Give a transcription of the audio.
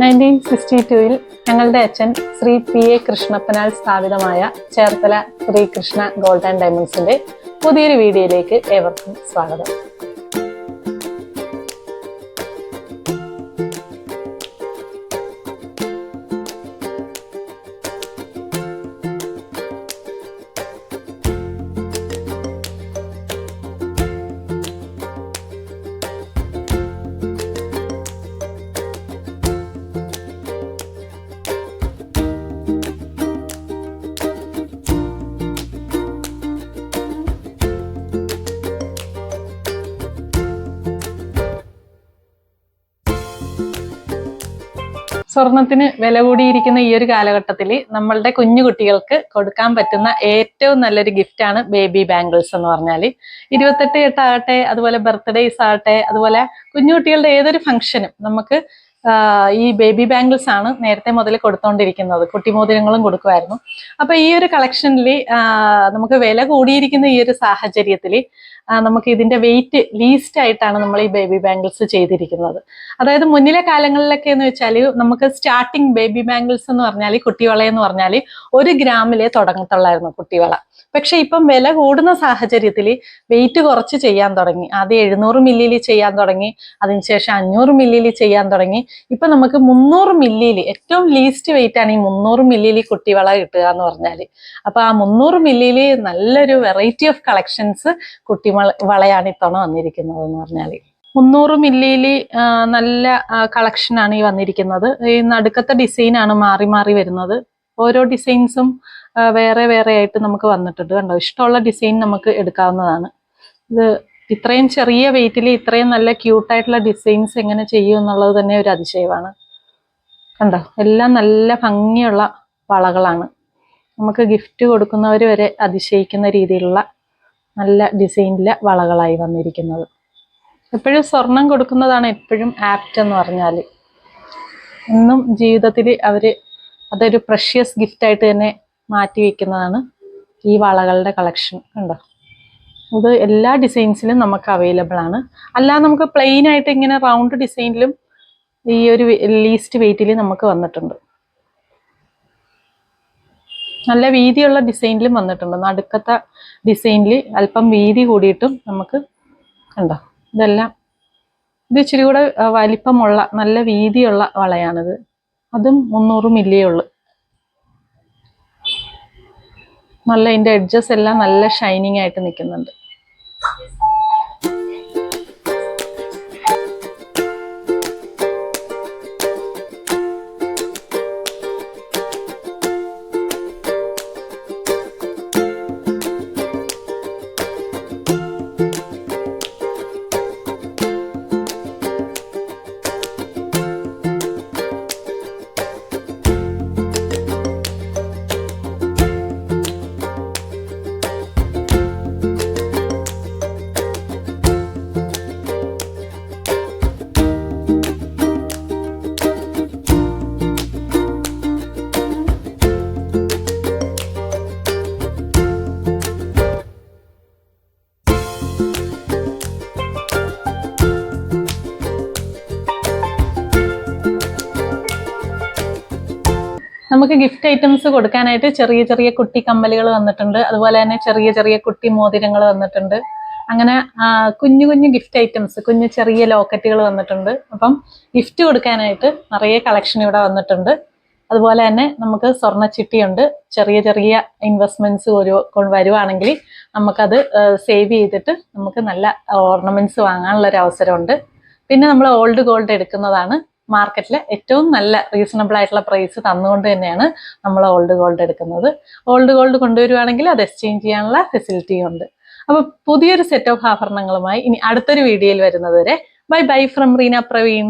Nineteen sixty ടുവിൽ ഞങ്ങളുടെ അച്ഛൻ ശ്രീ പി എ കൃഷ്ണപ്പനാൽ സ്ഥാപിതമായ ചേർത്തല ശ്രീകൃഷ്ണ ഗോൾഡ് ആൻഡ് ഡയമണ്ട്സിന്റെ പുതിയൊരു വീഡിയോയിലേക്ക് ഏവർക്കും സ്വാഗതം. സ്വർണത്തിന് വില കൂടിയിരിക്കുന്ന ഈ ഒരു കാലഘട്ടത്തിൽ നമ്മളുടെ കുഞ്ഞു കുട്ടികൾക്ക് കൊടുക്കാൻ പറ്റുന്ന ഏറ്റവും നല്ലൊരു ഗിഫ്റ്റാണ് ബേബി ബാംഗിൾസ് എന്ന് പറഞ്ഞാൽ ഇരുപത്തെട്ട് എട്ടാകട്ടെ അതുപോലെ ബർത്ത്ഡേസ് ആകട്ടെ അതുപോലെ കുഞ്ഞു കുട്ടികളുടെ ഏതൊരു ഫംഗ്ഷനും നമുക്ക് ഈ ബേബി ബാംഗിൾസ് ആണ് നേരത്തെ മുതൽ കൊടുത്തോണ്ടിരിക്കുന്നത്. കുട്ടിമോതിരങ്ങളും കൊടുക്കുമായിരുന്നു. അപ്പൊ ഈ ഒരു കളക്ഷനിൽ നമുക്ക് വില കൂടിയിരിക്കുന്ന ഈ ഒരു സാഹചര്യത്തിൽ നമുക്ക് ഇതിന്റെ വെയിറ്റ് ലീസ്റ്റ് ആയിട്ടാണ് നമ്മൾ ഈ ബേബി ബാംഗിൾസ് ചെയ്തിരിക്കുന്നത്. അതായത് മുന്നിലെ കാലങ്ങളിലൊക്കെ എന്ന് വെച്ചാൽ നമുക്ക് സ്റ്റാർട്ടിങ് ബേബി ബാംഗിൾസ് എന്ന് പറഞ്ഞാൽ കുട്ടിവള എന്ന് പറഞ്ഞാൽ ഒരു ഗ്രാമിലേ തുടങ്ങത്തുള്ളായിരുന്നു കുട്ടിവള. പക്ഷെ ഇപ്പം വില കൂടുന്ന സാഹചര്യത്തിൽ വെയിറ്റ് കുറച്ച് ചെയ്യാൻ തുടങ്ങി. ആദ്യം എഴുന്നൂറ് മില്ലിയിൽ ചെയ്യാൻ തുടങ്ങി. അതിനുശേഷം അഞ്ഞൂറ് മില്ലിയിൽ ചെയ്യാൻ തുടങ്ങി. ഇപ്പൊ നമുക്ക് മുന്നൂറ് മില്ലിയിൽ ഏറ്റവും ലീസ്റ്റ് വെയിറ്റ് ആണ് ഈ മുന്നൂറ് മില്ലിയിൽ കുട്ടിവള കിട്ടുക എന്ന് പറഞ്ഞാൽ അപ്പൊ ആ മുന്നൂറ് മില്ലിയിൽ നല്ലൊരു വെറൈറ്റി ഓഫ് കളക്ഷൻസ് കുട്ടി വളയാണ് ഇത്തവണ വന്നിരിക്കുന്നത് എന്ന് പറഞ്ഞാൽ മുന്നൂറ് മില്ലിയിൽ നല്ല കളക്ഷൻ ആണ് ഈ വന്നിരിക്കുന്നത്. ഈ നടുക്കത്തെ ഡിസൈൻ ആണ് മാറി മാറി വരുന്നത്. ഓരോ ഡിസൈൻസും വേറെ വേറെ ആയിട്ട് നമുക്ക് വന്നിട്ടുണ്ട് കണ്ടോ? ഇഷ്ടമുള്ള ഡിസൈൻ നമുക്ക് എടുക്കാവുന്നതാണ്. ഇത് ഇത്രയും ചെറിയ വെയിറ്റിൽ ഇത്രയും നല്ല ക്യൂട്ടായിട്ടുള്ള ഡിസൈൻസ് എങ്ങനെ ചെയ്യും എന്നുള്ളത് തന്നെ ഒരു അതിശയമാണ്. കണ്ടോ? എല്ലാം നല്ല ഭംഗിയുള്ള വളകളാണ്. നമുക്ക് ഗിഫ്റ്റ് കൊടുക്കുന്നവർ വരെ അതിശയിക്കുന്ന രീതിയിലുള്ള നല്ല ഡിസൈനിലെ വളകളായി വന്നിരിക്കുന്നത്. എപ്പോഴും സ്വർണം കൊടുക്കുന്നതാണ് എപ്പോഴും ആപ്റ്റ് എന്ന് പറഞ്ഞാൽ എന്നും ജീവിതത്തിൽ അവർ അതൊരു പ്രഷ്യസ് ഗിഫ്റ്റായിട്ട് തന്നെ മാറ്റി വയ്ക്കുന്നതാണ് ഈ വളകളുടെ കളക്ഷൻ കണ്ടോ? ഇത് എല്ലാ ഡിസൈൻസിലും നമുക്ക് അവൈലബിൾ ആണ്. അല്ലാതെ നമുക്ക് പ്ലെയിൻ ആയിട്ട് ഇങ്ങനെ റൗണ്ട് ഡിസൈനിലും ഈ ഒരു ലീസ്റ്റ് വെയിറ്റിൽ നമുക്ക് വന്നിട്ടുണ്ട്. നല്ല വീതിയുള്ള ഡിസൈനിലും വന്നിട്ടുണ്ട്. നടുക്കത്തെ ഡിസൈനിൽ അല്പം വീതി കൂടിയിട്ടും നമുക്ക് കണ്ടോ? ഇതെല്ലാം ഇത് ഇച്ചിരി കൂടെ വലിപ്പമുള്ള നല്ല വീതിയുള്ള വളയാണിത്. അതും മുന്നൂറ് മില്ലിയേ ഉള്ളു. നല്ല ഇതിന്റെ എഡ്ജസ് എല്ലാം നല്ല ഷൈനിങ് ആയിട്ട് നിൽക്കുന്നുണ്ട്. നമുക്ക് ഗിഫ്റ്റ് ഐറ്റംസ് കൊടുക്കാനായിട്ട് ചെറിയ ചെറിയ കുട്ടി കമ്മലുകൾ വന്നിട്ടുണ്ട്. അതുപോലെ തന്നെ ചെറിയ ചെറിയ കുട്ടി മോതിരങ്ങൾ വന്നിട്ടുണ്ട്. അങ്ങനെ കുഞ്ഞു കുഞ്ഞു ഗിഫ്റ്റ് ഐറ്റംസ് കുഞ്ഞു ചെറിയ ലോക്കറ്റുകൾ വന്നിട്ടുണ്ട്. അപ്പം ഗിഫ്റ്റ് കൊടുക്കാനായിട്ട് നിറയെ കളക്ഷൻ ഇവിടെ വന്നിട്ടുണ്ട്. അതുപോലെ തന്നെ നമുക്ക് സ്വർണച്ചിട്ടിയുണ്ട്. ചെറിയ ചെറിയ ഇൻവെസ്റ്റ്മെന്റ്സ് ഒരു വരുവാണെങ്കിൽ നമുക്കത് സേവ് ചെയ്തിട്ട് നമുക്ക് നല്ല ഓർണമെന്റ്സ് വാങ്ങാനുള്ള ഒരു അവസരമുണ്ട് പിന്നെ നമ്മൾ ഓൾഡ് ഗോൾഡ് എടുക്കുന്നതാണ്. മാർക്കറ്റിലെ ഏറ്റവും നല്ല റീസണബിൾ ആയിട്ടുള്ള പ്രൈസ് തന്നുകൊണ്ട് തന്നെയാണ് നമ്മൾ ഓൾഡ് ഗോൾഡ് എടുക്കുന്നത്. ഓൾഡ് ഗോൾഡ് കൊണ്ടുവരുവാണെങ്കിൽ അത് എക്സ്ചേഞ്ച് ചെയ്യാനുള്ള ഫെസിലിറ്റിയും ഉണ്ട്. അപ്പൊ പുതിയൊരു സെറ്റ് ഓഫ് ആഭരണങ്ങളുമായി ഇനി അടുത്തൊരു വീഡിയോയിൽ വരുന്നത് വരെ bye bye from Reena Praveen